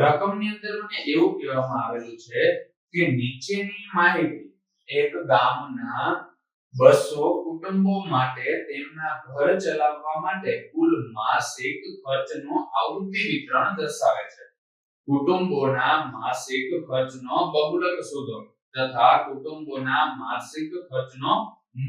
રકમની અંદર મને એવું કહેવામાં આવેલું છે કે નીચેની માહિતી એક ગામના બસો કુટુંબો માટે તેમના ઘર ચલાવવા માટે કુલ માસિક ખર્ચનો આવૃત્તિ વિતરણ દર્શાવે છે. કુટુંબોના માસિક ખર્ચનો બહુલક શોધો તથા કુટુંબોના માસિક ખર્ચનો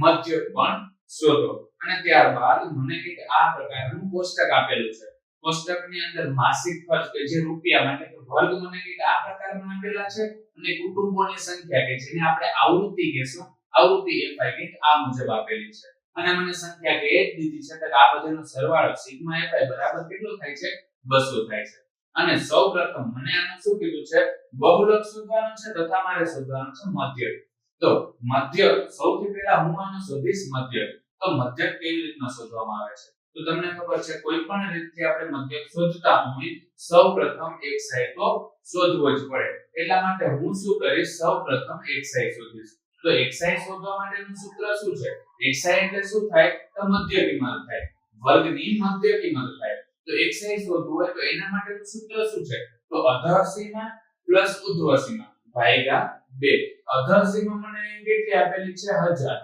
મધ્યક પણ શોધો. અને ત્યારબાદ મને કંઈક આ પ્રકારનું કોષ્ટક આપેલું છે. કોષ્ટકની અંદર માસિક ખર્ચ કે જે રૂપિયામાં એટલે કે વર્ગ મને કે આ પ્રકારના આપેલા છે અને કુટુંબોની સંખ્યા કે જેને આપણે આવૃત્તિ કહેશું, આવૃત્તિ એફઆઈ કે આ મુજબ આપેલી છે. અને મને સંખ્યા કે એક દીધી છે એટલે આ બધાનો સરવાળો સિગ્મા એફઆઈ બરાબર કેટલો થાય છે? 200 થાય છે. અને સૌપ્રથમ મને આનું શું કીધું છે? બહુલક શોધવાનું છે તથા મારે શોધવાનું છે મધ્યક. તો મધ્યક સૌથી પહેલા હું આનું શોધીશ મધ્યક. તો મધ્યક કેવી રીતના શોધવામાં આવે છે? તો તમને ખબર છે કોઈ પણ રીતે આપણે મધ્યક શોધતા હોય, સૌપ્રથમ એક સાઈ તો શોધવો જ પડે. એટલા માટે હું શું કરીશ? સૌપ્રથમ એક સાઈ શોધીશ. તો એક સાઈ શોધવા માટેનું સૂત્ર શું છે? એક સાઈ એટલે શું થાય? તો મધ્ય કિંમત થાય. વર્ગની મધ્ય કિંમત થાય. તો એક સાઈ શોધવું હોય તો એના માટેનું સૂત્ર શું છે? તો અધર સીમા પ્લસ ઉધ્વ સીમા ભાગ્યા 2 અધર સીમા મને કેટલી આપેલી છે? 1000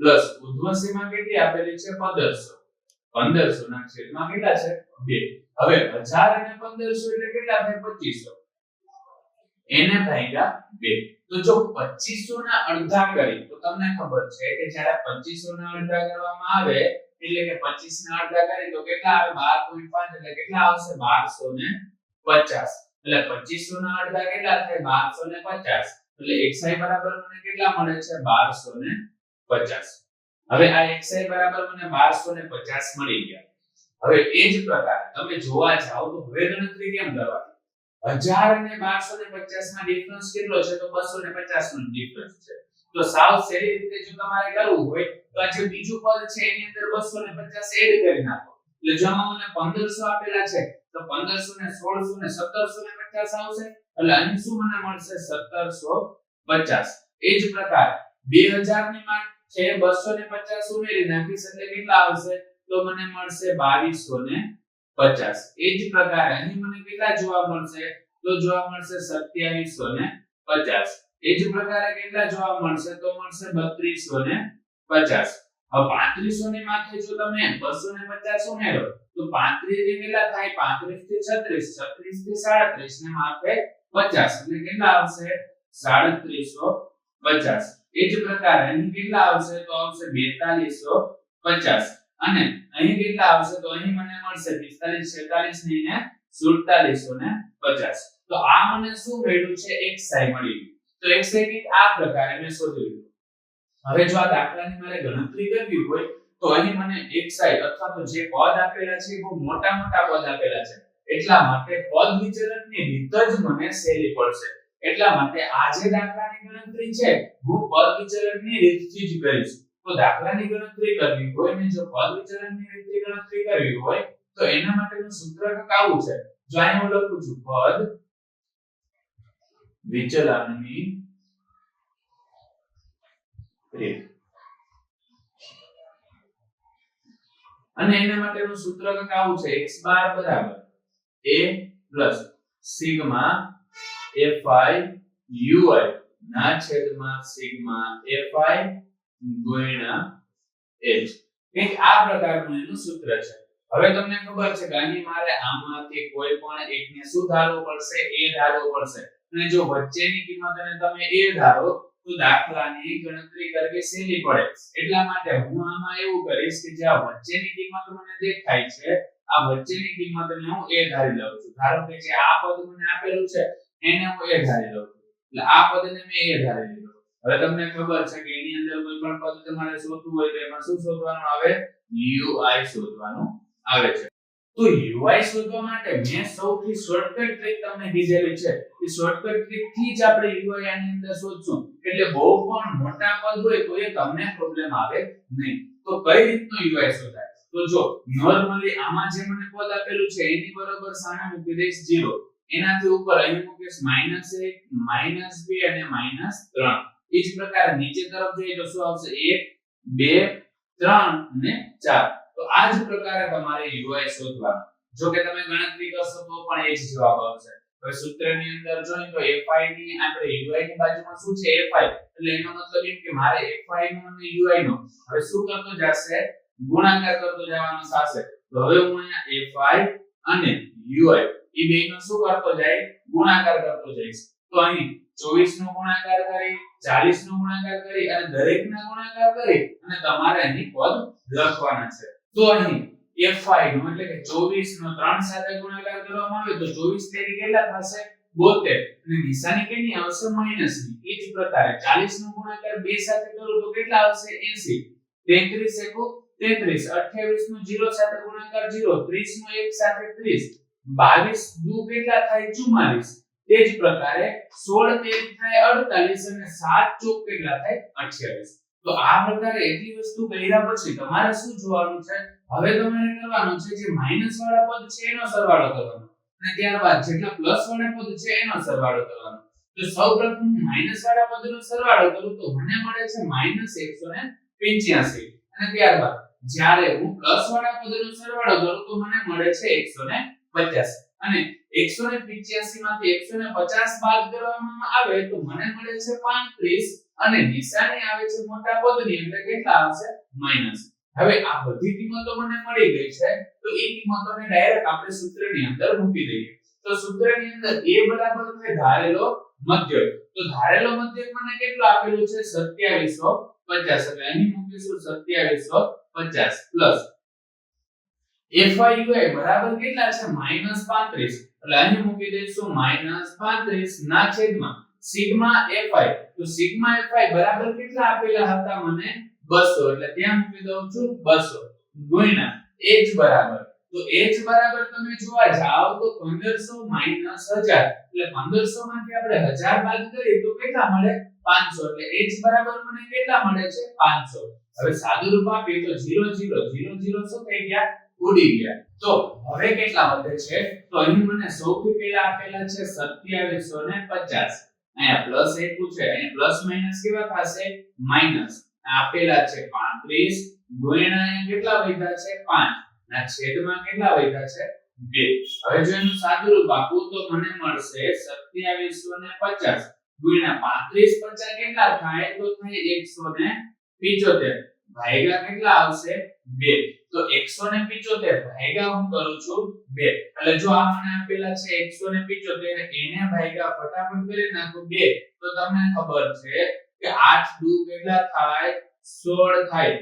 પ્લસ ઉધ્વ સીમા કેટલી આપેલી છે? 1500 1500 ના છેદમાં કેટલા છે? 2 હવે 1000 અને 1500 એટલે કેટલા થાય? 2500 એને ભાગ્યા 2 તો જો 2500 ના અડધા કરી, તો તમને ખબર છે કે જ્યારે 2500 ના અડધા કરવામાં આવે, એટલે કે 25 ના અડધા કરી, તો કેટલા આવે? 12.5 એટલે કેટલા આવશે? 1250 એટલે 2500 ના અડધા કેટલા થાય? 1250 એટલે xi બરાબર મને કેટલા મળે છે? 1250 હવે આ xi બરાબર મને 1250 મળી ગયા. હવે એ જ પ્રકાર તમે જોવા જાઓ તો હવે ગણતરી કેમ કરવાની? 1000 અને 1250 માં ડિફરન્સ કેટલો છે? તો 250 નો ડિફરન્સ છે. તો સાવ સહેલી રીતે જો તમારે કરવું હોય તો આ જે બીજું પદ છે એની અંદર 250 એડ કરી નાખો. એટલે જો મને 1500 આપેલા છે, તો 1500 ને 1600 ને 1750 આવશે. એટલે અહીં શું મને મળશે 1750 એ જ પ્રકાર 2000 ની માં છે 250 ઉમેરી નાખીશ એટલે કેટલા આવશે? તો મને મળશે 2250 એ જ પ્રકારે અહીં મને કેટલા જોવા મળશે? તો જોવા મળશે 2750 એ જ પ્રકારે કેટલા જોવા મળશે? તો મળશે 3250 હવે 3500 ની માથે જો તમે 250 ઉમેરો, તો 35 થી કેટલા થાય? 35 થી 36 36 થી 37 ને માથે 50 એટલે કેટલા આવશે? 3750 એ જ પ્રકારે અહીં કેટલા આવશે તો આવશે 4250 અને અહીં કેટલા આવશે તો અહીં મને મળશે 45 46 ની ને 4750 તો આ મને શું મળ્યું છે? x મળી ગયું. તો x સાઈ કે આ પ્રકારે મેં શોધી લીધું. હવે જો આ દાખલાની મારે ગણતરી કરવી હોય, તો અહીં મને xi અથવા તો જે પદ આપેલા છે બહુ મોટા મોટા પદ આપેલા છે. એટલા માટે પદ વિચલનની રીત જ મને સહેલી પડશે. એટલા માટે આ જે દાખલાની ગણતરી છે. હું પદ વિચલનની રીતથી જ કરીશ તો દાખલાની ગણતરી કરવી હોય ને જો પદ વિચલનની રીતથી ગણતરી કરવી હોય, તો એના માટેનું સૂત્ર આવું છે? જો અહીં હું લખું છું, પદ વિચલનની રીત. અને એના માટેનું સૂત્ર કંઈક છે? x બાર બરાબર. a સિગ્મા fi ui ના છેદમાં સિગ્મા fi ગુણ્યા h. કંઈક આ પ્રકારનું એનું સૂત્ર છે. હવે તમને ખબર છે કે મારે આમાંથી કોઈ પણ એકને શું ધારવું પડશે? a ધારવું પડશે. અને જો વચ્ચેની કિંમત અને તમે a ધારો, તો દાખલાની ગણતરી કરવી સહેલી પડે. એટલા માટે હું આમાં એવું કરીશ કે જે આ વચ્ચેની કિંમત મને દેખાય છે, આ વચ્ચેની કિંમતને હું a ધારી લઉં છું. ધારો કે જે આ પદ મને આપેલું છે એને હું એ ધારી લઉં એટલે આ પદને મેં એ ધારી લીધો. હવે તમને ખબર છે કે એની અંદર કોઈ પણ પદ તમારે શોધવું હોય તો એમાં શું શોધવાનું આવે? Ui શોધવાનું આવે છે. તો ui શોધવા માટે મેં સૌથી શોર્ટકટ ટ્રીક તમને દીધેલી છે. એ શોર્ટકટ ટ્રીકથી જ આપણે ui આની અંદર શોધશું. એટલે બહુ પણ મોટા પદ હોય તો એ તમને પ્રોબ્લેમ આવે નહીં. તો કઈ રીતનું ui શોધાય? તો જો નોર્મલી આમાં જે મને પદ આપેલું છે, એની બરોબર સામે મૂકી દઈશ 0 એનાથી ઉપર અહીં માઇનસ -1 -2 અને -3 એ પ્રકારે નીચે તરફ જઈએ તો શું આવશે? 1 2 3 અને 4 તો આ જ પ્રકારે તમારે UI શોધવાનું. જો કે તમે ગણતરી કરશો તો પણ એ જ જવાબ આવશે. હવે સૂત્રની અંદર જોઈએ તો fi ની આપણે ui ની બાજુમાં શું છે? Fi એટલે એનો મતલબ એમ કે મારે fi નો અને ui નો. હવે શું કરતો જશે? ગુણાકાર કરતો જવાનો થશે તો હવે હું અહીંયા fi અને ui એ બેયનો શું કરતો જાય? ગુણાકાર કરતો જઈશ તો અહીં 24 નો ગુણાકાર કરી 40 નો ગુણાકાર કરી અને દરેકના ગુણાકાર કરી અને તમારે અહીં પદ લખવાના છે. તો અહીં fi નો એટલે કે 24 નો 3 સાથે ગુણાકાર કરવામાં આવે તો 24 તેરી કેટલા થશે? 72 અને નિશાની કેની આવશે? માઇનસની. એ જ પ્રકારે 40 નો ગુણાકાર 2 સાથે કરો તો કેટલા આવશે? 80 33 એકો 33 28 નો 0 સાથે ગુણાકાર 0 30 નો 1 સાથે 30 22 દુ કેટલા થાય? 44 તે જ પ્રકારે સોળ તેર થાય 48 અને સાત ચોક કેટલા થાય? 28 તો આ પ્રકારે એટલી વસ્તુ કર્યા પછી તમારે શું જોવાનું છે? હવે તમારે કરવાનું છે જે માઇનસ વાળા પદ છે એનો સરવાળો કરવાનો. અને ત્યારબાદ જેટલા પ્લસ વાળા પદ છે એનો સરવાળો કરવાનો. તો સૌપ્રથમ માઇનસ વાળા પદનો સરવાળો કરું તો મને મળે છે માઇનસ 185 અને ત્યારબાદ જ્યારે હું પ્લસ વાળા પદનો સરવાળો કરું તો મને મળે છે 150 અને 185 માંથી 150 બાદ કરવામાં આવે તો મને મળે છે 35 અને નિશાની આવે છે મોટા પદની, એટલે કેટલા આવશે? માઇનસ હવે આ બધી કિંમતો મને મળી ગઈ છે, તો એ કિંમતોને ડાયરેક્ટ આપણે સૂત્રની અંદર મૂકી દઈએ. તો સૂત્રની અંદર a બરાબર થાય ધારેલો મધ્યક તો ધારેલો મધ્યક મને કેટલો આપેલો છે? 2750 એટલે અહીં મૂકીશું 2750 પ્લસ FYUI બરાબર કેટલા છે? માઇનસ 35 એટલે અહીં મૂકી દઈશું માઇનસ 35 ના છેદમાં સિગ્મા FI તો સિગ્મા FI બરાબર કેટલા આપેલા હતા મને? 200 એટલે ત્યાં મૂકી દઉં છું 200 ગુણ્યા h બરાબર. તો h બરાબર તમે જોવા જાઓ તો 1500 માઇનસ 1000 એટલે 1500 માંથી આપણે 1000 બાદ કરીએ તો કેટલા મળે? 500 એટલે h બરાબર મને કેટલા મળે છે? 500 હવે સાદું રૂપ આપીએ તો 0 0 0 0 શું થઈ ગયા. ઉડી ગયા. તો હવે કેટલા વધે છે? તો અહીં મને સૌથી પહેલા આપેલા છે 2750 અહીંયા પ્લસ એ પૂછે અહીંયા પ્લસ માઇનસ કેવા થશે? માઇનસ આપેલા છે 35 ગુણ્યા કેટલા વધ્યા છે? 5 ના છેદમાં કેટલા વધ્યા છે? 2 હવે જો એનું સાદું રૂપ આપું તો મને મળશે 2750 ગુણ્યા 35 50 કેટલા થાય? તો થાય 175 ભાગ્યા કેટલા આવશે? 2 તો 175 ભાગ્યા હું કરું છું 2 એટલે જો આ આપેલા છે 175 એને ભાગ્યા ફટાફટ કરી નાખો 2 તો તમને ખબર છે કે 8 દુ કેટલા થાય? 16 થાય.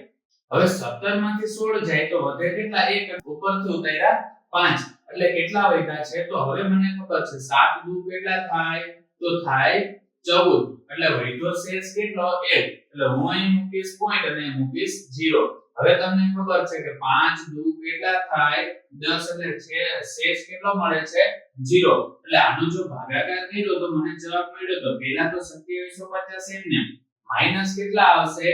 હવે 17 માંથી 16 જાય તો વધે કેટલા? 1 ઉપરથી ઉતાર્યા 5 એટલે કેટલા વધ્યા છે? તો હવે મને ખબર છે 7 દુ કેટલા થાય? તો થાય 14 એટલે વધ્યો શેષ કેટલો? 1 એટલે હું અહીં મૂકીશ પોઈન્ટ અને મૂકીશ 0 હવે તમને ખબર છે કે 5 દુ કેટલા થાય? 10 એટલે શેષ કેટલો મળે છે? 0 એટલે આનો જો ભાગાકાર કર્યો તો મને જવાબ મળ્યો તો પહેલા તો 2750 એમને માઇનસ કેટલા આવશે?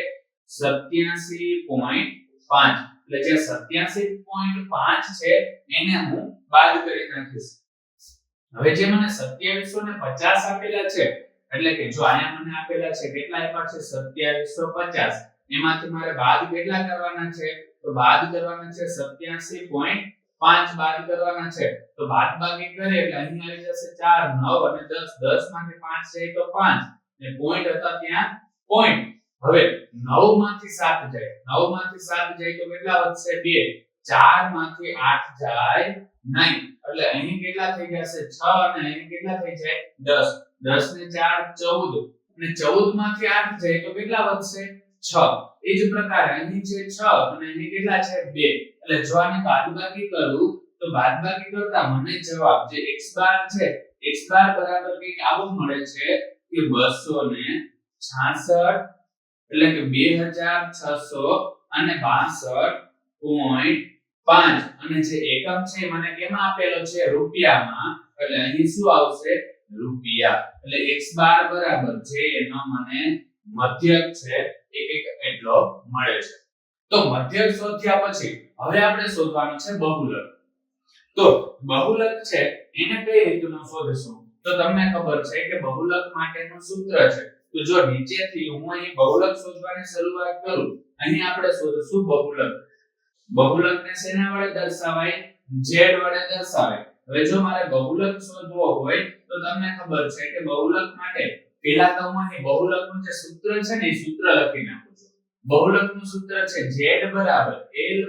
87.5 એટલે જે 87.5 છે, એને હું બાદ કરી નાખીશ. હવે જે મને 2750 આપેલા છે, એટલે કે જો આયા મને આપેલા છે, કેટલા આપ્યા છે? 2750 એમાંથી મારે બાદ કેટલા કરવાના છે? તો બાદ કરવાના છે 87.5 બાદ કરવાના છે. તો બાદ બાકી કરે એટલે અહીં આવી જશે 4 9 અને 10 10 માંથી 5 જાય તો 5 ને પોઈન્ટ હતા ત્યાં પોઈન્ટ. હવે 9 માંથી 7 જાય. 9 માંથી 7 જાય તો કેટલા વધશે? 2 4 માંથી 8 જાય નહીં એટલે અહીં કેટલા થઈ જશે? 6 અને અહીં કેટલા થઈ જાય? 10 10 ને 4 14 અને 14 માંથી 8 જાય તો કેટલા વધશે? 6 એ જ પ્રકારે અહીં છે 6 અને અહીં કેટલા છે? 2 એટલે જો આને બાદબાકી કરું, તો બાદબાકી કરતા મને જવાબ જે x બાર છે, x બાર બરાબર કંઈક આવું મળે છે કે 266 એટલે કે 2600 અને 62.5 અને જે એકમ છે મને કેમાં આપેલો છે? રૂપિયામાં. એટલે અહીં શું આવશે? રૂપિયા. એટલે x બાર બરાબર જે એનો મને મધ્યક છે એ એક એટલો મળે છે. તો મધ્યક શોધ્યા પછી હવે આપણે શોધવાનું છે બહુલક. તો બહુલક છે, એને કઈ રીતનું શોધીશું? તો તમને ખબર છે કે બહુલક માટેનું સૂત્ર છે. તો જો નીચેથી હું અહીં બહુલક શોધવાની શરૂઆત કરું, અહીં આપણે શોધીશું બહુલક. બહુલકને શેના વડે દર્શાવાય? Z વડે દર્શાવાય. હવે જો મારે બહુલક શોધવો હોય, તો તમને ખબર છે કે બહુલક માટે પેલા હું અહીં બહુલકનું જે સૂત્ર છે ને એ સૂત્ર લખી નાખું છું. બહુલકનું સૂત્ર છે z બરાબર l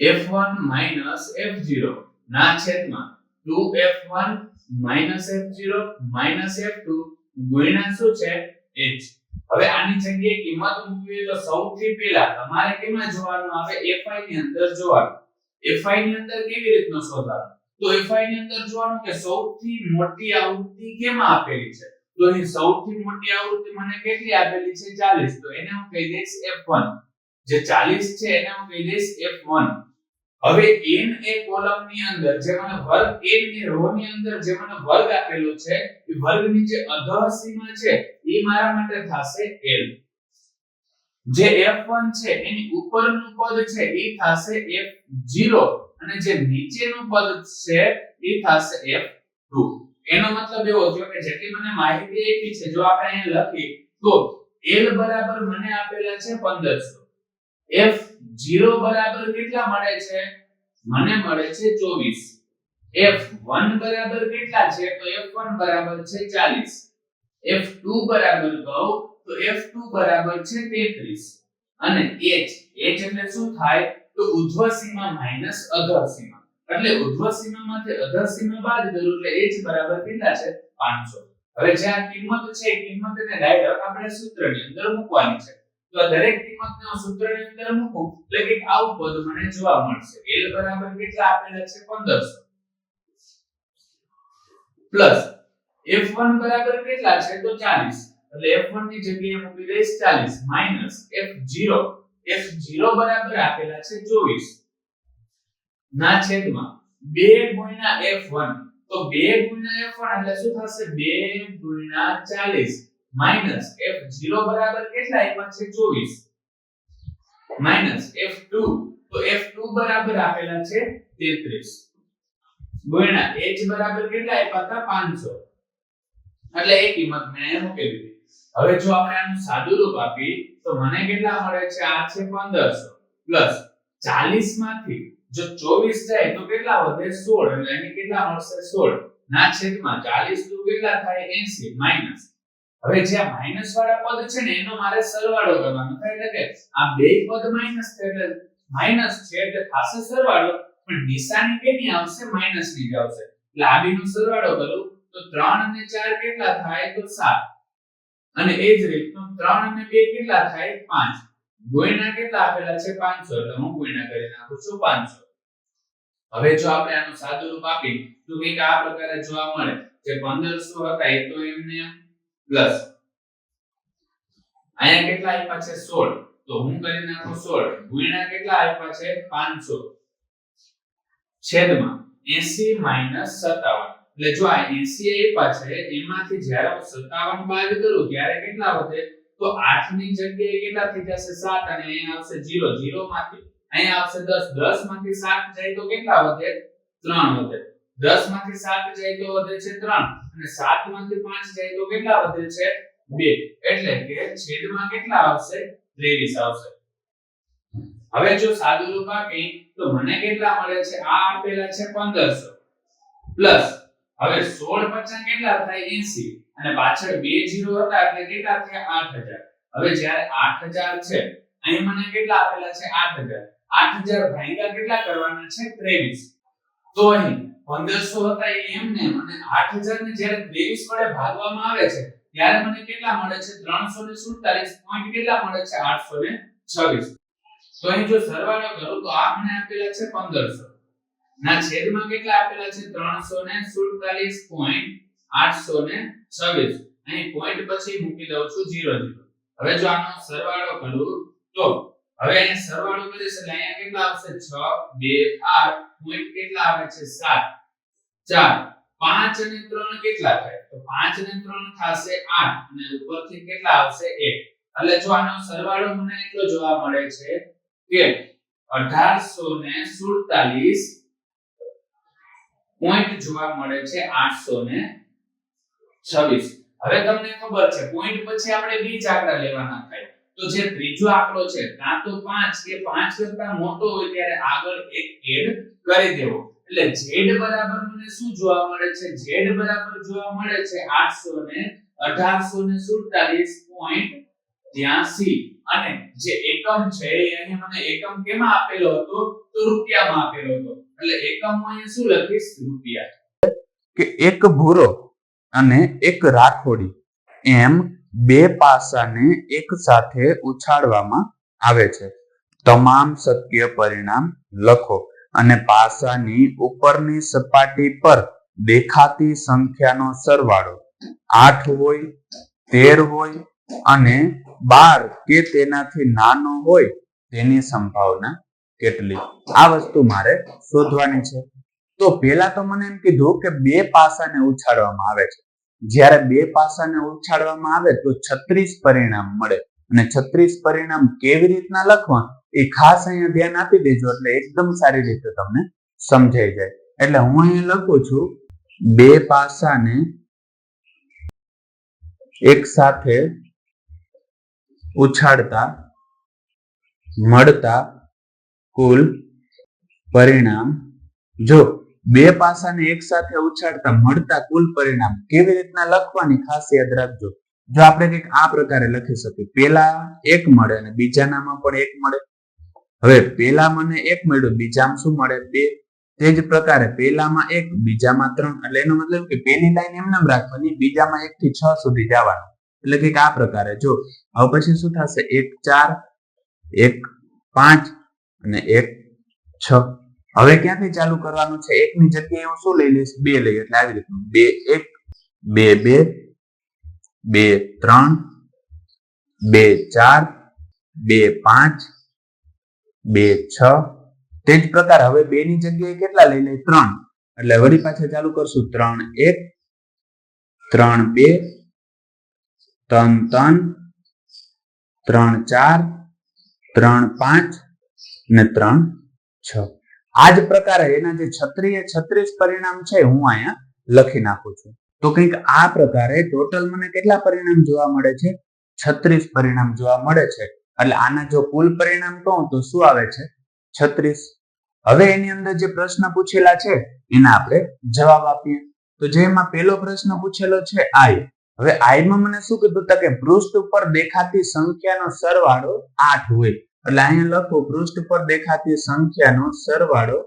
f1 f0 ના છેદમાં 2f1 f0 f2 ગુણ્યા શું છે? H. હવે આની જગ્યાએ કિંમત મૂકવી તો સૌથી પહેલા તમારે કેમાં જોવાનું? આવે fi ની અંદર જોવાનું. Fi ની અંદર કેવી રીતનો શોધવાનું? તો fi ની અંદર જોવાનું કે સૌથી મોટી આવૃત્તિ કેમાં આપેલી છે? તો અહીં સૌથી મોટી આવૃત્તિ મને કેટલી આપેલી છે? 40 તો એને હું કહી દઈશ f1 જે 40 છે, એને હું કહી દઈશ f1 હવે n એ કોલમની અંદર, જે મને વર્ગ n ની રો ની અંદર જે મને વર્ગ આપેલો છે, એ વર્ગની જે અધઃ સીમા છે, એ મારા માટે થશે l. જે f1 છે, એની ઉપરનું પદ છે, એ થશે f0 અને જે નીચેનું પદ છે, એ થશે f2 એનો મતલબ એવો થયો કે જેટલી મને માહિતી આપી છે, જો આપણે અહીં લખી, તો l બરાબર મને આપેલા છે 1500 f0 બરાબર કેટલા મળે છે? મને મળે છે 24 f1 બરાબર કેટલા છે? તો f1 બરાબર છે 40 f2 બરાબર કહો તો f2 બરાબર છે 33 અને h h એટલે શું થાય? તો ઉધ્વ સીમા માઇનસ અધર સીમા એટલે ઉધ્વ સીમામાંથી બાદ કરું એટલે h બરાબર કેટલા છે? 500 હવે જે આ કિંમત છે, એ કિંમતને ડાયરેક્ટ આપણે સૂત્રની અંદર મૂકવાની છે. તો આ દરેક કિંમતને હું સૂત્રની અંદર મૂકું, એટલે કે આવું પદ મને જોવા મળશે. L બરાબર કેટલા આપેલા છે? 1500 પ્લસ f1 બરાબર કેટલા છે? તો 40 એટલે f1 ની જગ્યાએ મૂકી દઈશ 40 માઇનસ f0 f0 બરાબર આપેલા છે 24 ના છેદમાં 2 ગુણ્યા f1 તો 2 ગુણ્યા f1 એટલે શું થશે? 2 ગુણ્યા 40 માઇનસ f0 બરાબર કેટલા આપ્યા છે? 24 માઇનસ f2 તો f2 બરાબર આપેલા છે 33 ગુણ્યા h બરાબર કેટલા આપ્યા હતા? 500 એટલે એ કિંમત મેં અહીંયા મૂકી દીધી હવે જો આપણે આનું સાદું રૂપ આપી તો મને કેટલા મળે છે? આ છે 1500 પ્લસ 40 માંથી જો 24 જાય, તો કેટલા વધે? 16 એટલે અહીં કેટલા મળશે? 16 ના છેદમાં 40 તો કેટલા થાય? 80 માઇનસ હવે જે આ માઇનસ વાળા પદ છે ને, એનો મારે સરવાળો કરવાનો થાય. એટલે કે આ બે પદ માઇનસ છે, એટલે માઇનસ છે, એટલે થશે સરવાળો. પણ નિશાની કેની આવશે? માઇનસની જ આવશે. એટલે આ બેનો સરવાળો કરું, તો 3 અને 4 કેટલા થાય? તો 7 અને એ જ રીતનું 3 અને 2 કેટલા થાય? 5 ગુણ્યા કેટલા આપેલા છે? 500 એટલે હું ગુણ્યા કરી નાખું છું 500 હવે જો આપણે આનું સાદું રૂપ આપી તો કંઈક આ પ્રકારે જોવા મળે. જે 1500 હતા એ તો એમને પ્લસ. અહીંયા કેટલા આપ્યા છે? 16 તો હું કરી નાખું 16 ગુણ્યા કેટલા આપ્યા છે? 500 છેદમાં 80 57 એટલે જો આ 80 આપ્યા છે, એમાંથી જ્યારે હું 57 બાદ કરું, ત્યારે કેટલા વધે? તો 8 ની જગ્યાએ કેટલા થઈ જશે? 7 અને અહીંયા આવશે 0 0 માંથી અહીંયા આવશે 10 10 માંથી 7 જાય તો કેટલા વધે? 3 વધે. 10 માંથી 7 જાય તો વધે છે 3 અને 7 માંથી 5 જાય તો કેટલા વધે છે? 2 એટલે કે છેદમાં કેટલા આવશે? 23 આવશે. હવે જો સાદું રૂપ આપી તો મને કેટલા મળે છે? આ આપેલા છે 1500 પ્લસ હવે 16 પચાસ કેટલા થાય? 80 અને પાછળ બે જીરો હતા એટલે કેટલા થયા? 8000 હવે જ્યારે 8000 છે, અહીં મને કેટલા આપેલા છે? 8000 8000 ભાગ્યા કેટલા કરવાના છે? 23 તો અહીં 1500 હતા એમ ને અને 8000 ને જ્યારે 23 વડે ભાગવામાં આવે છે, ત્યારે મને કેટલા મળે છે? 347 પોઈન્ટ કેટલા મળે છે? 826 તો અહીં જો સરવાળો કરું, તો આ મને આપેલા છે 1500 ના, છેદમાં કેટલા આપેલા છે? 347.826 અહીં પોઈન્ટ પછી મૂકી દઉં છું 0 0 હવે જો આનો સરવાળો કરું, તો હવે અહીં સરવાળો કરીશ એટલે અહીંયા કેટલા આવશે? 6 2 8 પોઈન્ટ કેટલા આવે છે? 7 4 5 અને 3 કેટલા થાય? તો 5 અને 3 થાશે 8 અને ઉપરથી કેટલા આવશે? 1 એટલે જો આનો સરવાળો મને એટલો જોવા મળે છે કે 1847 પોઈન્ટ જોવા મળે છે 826 હવે તમને ખબર છે પોઈન્ટ પછી આપણે બે આંકડા લેવાના થાય. તો જે ત્રીજો આંકડો છે, કાં તો 5 કે 5 કરતા મોટો હોય ત્યારે આગળ એક એડ કરી દેવો. એટલે z બરાબર મને શું જોવા મળે છે? z બરાબર જોવા મળે છે 800 ને 1847.83 અને જે એકમ છે એ અહીં મને એકમ કેમાં આપેલો હતો? તો રૂપિયામાં આપેલો હતો. એટલે એકમ હું અહીં શું લખીશ? રૂપિયા. કે એક ભૂરો અને એક રાખોડી એમ બે પાસાને એક સાથે ઉછાળવામાં આવે છે. તમામ સત્ય પરિણામ લખો અને પાસાની ઉપરની સપાટી પર દેખાતી સંખ્યાનો સરવાળો. આઠ હોય, તેર હોય અને બાર કે તેનાથી નાનો હોય તેની સંભાવના કેટલી? આ વસ્તુ મારે શોધવાની છે. તો પહેલા તો મને એમ કીધું કે બે પાસાને ઉછાળવામાં આવે છે. જ્યારે બે પાસાને ઉછાળવામાં આવે તો છત્રીસ પરિણામ મળે. અને છત્રીસ પરિણામ કેવી રીતના લખવા એ ખાસ અહીંયા ધ્યાન આપી દેજો, એટલે એકદમ સારી રીતે તમને સમજાઈ જાય. એટલે હું અહીંયા લખું છું, બે પાસાને એક સાથે ઉછાળતા, મળતા કુલ પરિણામ. જો બે પાસાને એક સાથે ઉછાળતા મળતા કુલ પરિણામ કેવી રીતના લખવાની ખાસ યાદ રાખજો. જો આપણે કંઈક આ પ્રકારે લખી શકીએ. પેલા એક મળે અને બીજાનામાં પણ એક મળે. હવે પેલા મને એક મળ્યું, બીજામાં શું મળે? બે. તે જ પ્રકારે પેલામાં એક, બીજામાં ત્રણ. એટલે એનો મતલબ કે પેલી લાઈન એમને એમ રાખવાની, બીજામાં એક થી છ સુધી જવાનું. એટલે કંઈક આ પ્રકારે. જો, હવે પછી શું થશે? એક, ચાર, એક, પાંચ અને એક છ. હવે ક્યાંથી ચાલુ કરવાનું છે? એકની જગ્યાએ હું શું લઈ લઈશ? બે લઈ એટલે આવી રીતનું. બે, એક, બે બે બે, ત્રણ, બે, ચાર, બે, પાંચ, બે, છ. તે જ પ્રકાર હવે બે ની જગ્યાએ કેટલા લઈ લઈ ત્રણ. એટલે વળી પાછા ચાલુ કરશું. ત્રણ, એક, ત્રણ, બે, ત્રણ ત્રણ ત્રણ, ચાર, ત્રણ, પાંચ ને ત્રણ, છ. આ જ પ્રકારે એના જે છત્રીએ છત્રીસ પરિણામ છે, હું અહીંયા લખી નાખું છું. તો કંઈક આ પ્રકારે ટોટલ મને કેટલા પરિણામ જોવા મળે છે? છત્રીસ પરિણામ જોવા મળે છે. એટલે આના જો કુલ પરિણામ કહું તો શું આવે છે? છત્રીસ. હવે એની અંદર જે પ્રશ્ન પૂછેલા છે, એના આપણે જવાબ આપીએ. તો જેમાં પહેલો પ્રશ્ન પૂછેલો છે આઈ હવે આઈમાં મને શું કીધું કે પૃષ્ઠ ઉપર દેખાતી સંખ્યાનો સરવાળો આઠ હોય. એટલે અહીંયા લખો, પૃષ્ઠ પર દેખાતી સંખ્યાનો સરવાળો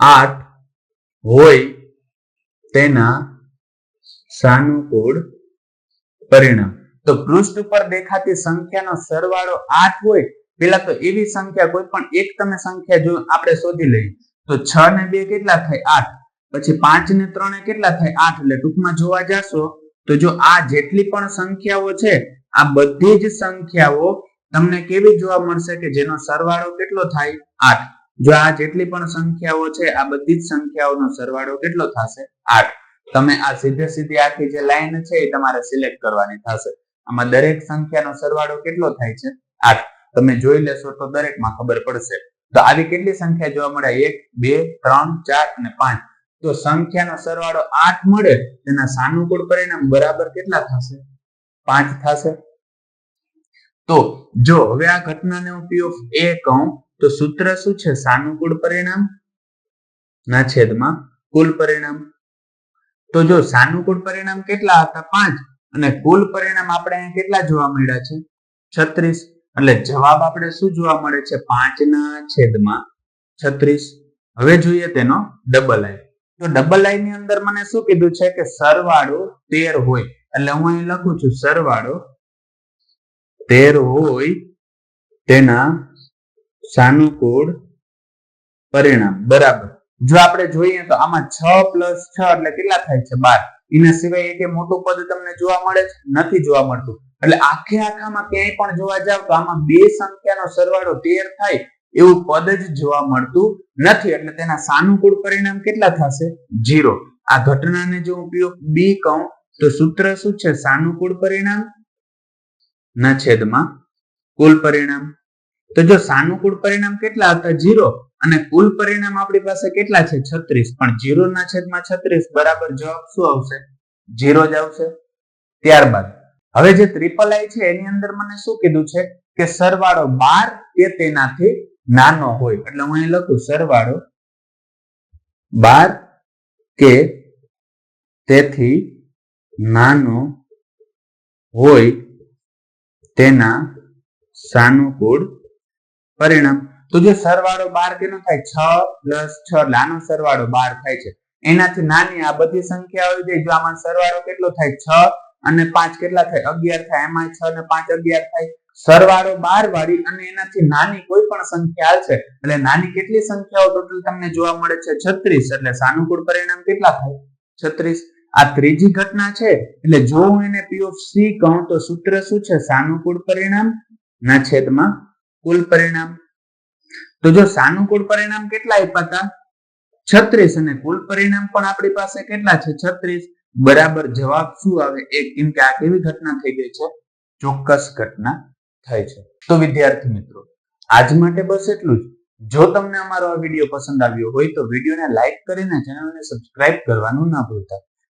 આઠ હોય તેના સાનુકૂળ પરિણામ. તો પૃષ્ઠ પર દેખાતી સંખ્યાનો સરવાળો આઠ હોય પેલા તો એવી સંખ્યા કોઈ પણ એક તમે સંખ્યા જો આપણે શોધી લઈએ, તો છ ને બે કેટલા થાય? આઠ. પછી પાંચ ને ત્રણ કેટલા થાય? આઠ. એટલે ટૂંકમાં જોવા જાશો, તો જો આ જેટલી પણ સંખ્યાઓ છે, આ બધી જ સંખ્યાઓ તમને કેવી જોવા મળશે કે જેનો સરવાળો કેટલો થાય? આઠ. જો આ જેટલી પણ સંખ્યાઓ છે, આ બધી જ સંખ્યાઓનો સરવાળો કેટલો થશે? આઠ. તમે આ સીધે સીધી આખી જે લાઈન છે એ તમારે સિલેક્ટ કરવાની થશે. આમાં દરેક સંખ્યાનો સરવાળો કેટલો થાય છે? આઠ. તમે જોઈ લેશો તો દરેકમાં ખબર પડશે. તો આવી કેટલી સંખ્યા જોવા મળે? એક, બે, ત્રણ, ચાર અને પાંચ. તો સંખ્યાનો સરવાળો આઠ મળે, તેના સાનુકૂળ પરિણામ બરાબર કેટલા થશે? પાંચ થશે. તો જો હવે આ ઘટનાને હું પી ઓફ એ કહું, તો સૂત્ર શું છે? સાનુકૂળ પરિણામ? ના છેદમાં કુલ પરિણામ. તો જો સાનુકૂળ પરિણામ કેટલા હતા? પાંચ. અને કુલ પરિણામ આપણે કેટલા જોવા મળ્યા છે? છત્રીસ. એટલે જવાબ આપણે શું જોવા મળે છે? પાંચ ના છેદમાં છત્રીસ. હવે જોઈએ તેનો ડબલ આઈ તો ડબલ આઈ ની અંદર મને શું કીધું છે? કે સરવાળો તેર હોય. એટલે હું અહીં લખું છું સરવાળો તેર હોય તેના સાનુકૂળ પરિણામ. બરાબર. જો આપણે જોઈએ તો આમાં છ પ્લસ છ એટલે કેટલા થાય છે? બાર. એના સિવાય એક મોટું પદ તમને જોવા મળે છે? નથી જોવા મળતું. એટલે આખે આખામાં ક્યાંય પણ જોવા જાવ તો આમાં બે સંખ્યાનો સરવાળો તેર થાય એવું પદ જ જોવા મળતું નથી. એટલે તેના સાનુકૂળ પરિણામ કેટલા થશે? જીરો આ ઘટનાને જો ઉપયોગ બી કહું તો સૂત્ર શું છે? સાનુકૂળ પરિણામ ના છેદમાં કુલ પરિણામ. તો જો સાનુકૂળ પરિણામ કેટલા હતા? જીરો અને કુલ પરિણામ આપણી પાસે કેટલા છે? છત્રીસ. પણ જીરો ના છેદમાં છત્રીસ બરાબર જવાબ શું આવશે? જીરો જ આવશે. ત્યારબાદ, હવે જે ત્રિપલ આઈ છે, એની અંદર મને શું કીધું છે? કે સરવાળો બાર કે તેનાથી નાનો હોય. એટલે હું અહીં લખું, સરવાળો બાર કે તેથી નાનો હોય તેના સાનુકૂળ પરિણામ. તો જે સરવાળો બાર કેનો થાય? છ પ્લસ છ એટલે સરવાળો બાર થાય છે. એનાથી નાની આ બધી સંખ્યા હોય જો આમાં સરવાળો કેટલો થાય? છ અને પાંચ કેટલા થાય? અગિયાર થાય. એમાં છ અને પાંચ અગિયાર થાય. સરવાળો બાર વાળી અને એનાથી નાની કોઈ પણ સંખ્યા છે, એટલે નાની કેટલી સંખ્યાઓ ટોટલ તમને જોવા મળે છે? છત્રીસ. એટલે સાનુકૂળ પરિણામ કેટલા થાય? છત્રીસ. આ ત્રીજી ઘટના છે. એટલે જો હું એને પી ઓફ સી કહું તો સૂત્ર શું છે? સાનુકૂળ પરિણામ? ના છેદમાં કુલ પરિણામ. તો જો સાનુકૂળ પરિણામ કેટલા આપ્યા હતા? છત્રીસ. અને કુલ પરિણામ પણ આપણી પાસે કેટલા છે? છત્રીસ. બરાબર જવાબ શું આવે? એક, કેમ કે આ કેવી ઘટના થઈ ગઈ છે? ચોક્કસ ઘટના થઈ છે. તો વિદ્યાર્થી મિત્રો, આજ માટે બસ એટલું જ. જો તમને અમારો આ વીડિયો પસંદ આવ્યો હોય તો વિડીયોને લાઈક કરીને ચેનલને સબસ્ક્રાઇબ કરવાનું ના ભૂલતા.